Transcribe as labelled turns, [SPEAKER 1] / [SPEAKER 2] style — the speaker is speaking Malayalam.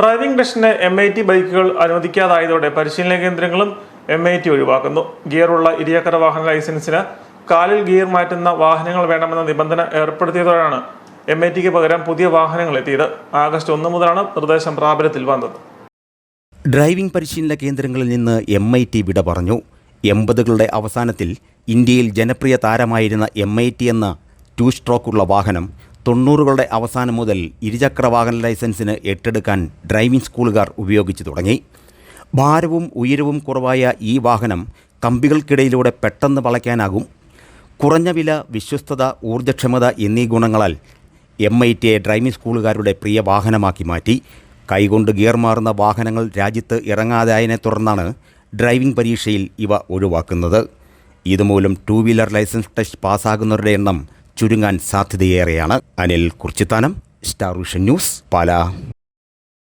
[SPEAKER 1] ഡ്രൈവിംഗ് ടെസ്റ്റിന് എം ഐ ടി ബൈക്കുകൾ അനുവദിക്കാതായതോടെ പരിശീലന കേന്ദ്രങ്ങളും എം ഐ ടി ഒഴിവാക്കുന്നു. ഗിയറുള്ള ഇരുചക്ര വാഹന ലൈസൻസിന് കാലിൽ ഗിയർ മാറ്റുന്ന വാഹനങ്ങൾ വേണമെന്ന നിബന്ധന ഏർപ്പെടുത്തിയതോടെയാണ് എം ഐ ടിക്ക് പകരം പുതിയ വാഹനങ്ങൾ എത്തിയത്. ആഗസ്റ്റ് ഒന്ന് മുതലാണ് നിർദ്ദേശം പ്രാബല്യത്തിൽ വന്നത്.
[SPEAKER 2] ഡ്രൈവിംഗ് പരിശീലന കേന്ദ്രങ്ങളിൽ നിന്ന് എം ഐ ടി വിട പറഞ്ഞു. എൺപതുകളുടെ അവസാനത്തിൽ ഇന്ത്യയിൽ ജനപ്രിയ താരമായിരുന്ന എം ഐ ടി എന്ന ടു സ്ട്രോക്കുള്ള വാഹനം തൊണ്ണൂറുകളുടെ അവസാനം മുതൽ ഇരുചക്ര വാഹന ലൈസൻസിന് ഏറ്റെടുക്കാൻ ഡ്രൈവിംഗ് സ്കൂളുകാർ ഉപയോഗിച്ചു തുടങ്ങി. ഭാരവും ഉയരവും കുറവായ ഈ വാഹനം കമ്പികൾക്കിടയിലൂടെ പെട്ടെന്ന് വളയ്ക്കാനാകും. കുറഞ്ഞ വില വിശ്വസ്തത ഊർജക്ഷമത എന്നീ ഗുണങ്ങളാൽ എം ഐ ടിയെ ഡ്രൈവിംഗ് സ്കൂളുകാരുടെ പ്രിയ വാഹനമാക്കി മാറ്റി. കൈകൊണ്ട് ഗിയർ മാറുന്ന വാഹനങ്ങൾ രാജ്യത്ത് ഇറങ്ങാതായതിനെ തുടർന്നാണ് ഡ്രൈവിംഗ് പരീക്ഷയിൽ ഇവ ഒഴിവാക്കുന്നത്. ഇതുമൂലം ടൂ വീലർ ലൈസൻസ് ടെസ്റ്റ് പാസ്സാകുന്നവരുടെ എണ്ണം ചുരുങ്ങാൻ സാധ്യതയേറെയാണ് Anil Kurchithanam star vision news Pala.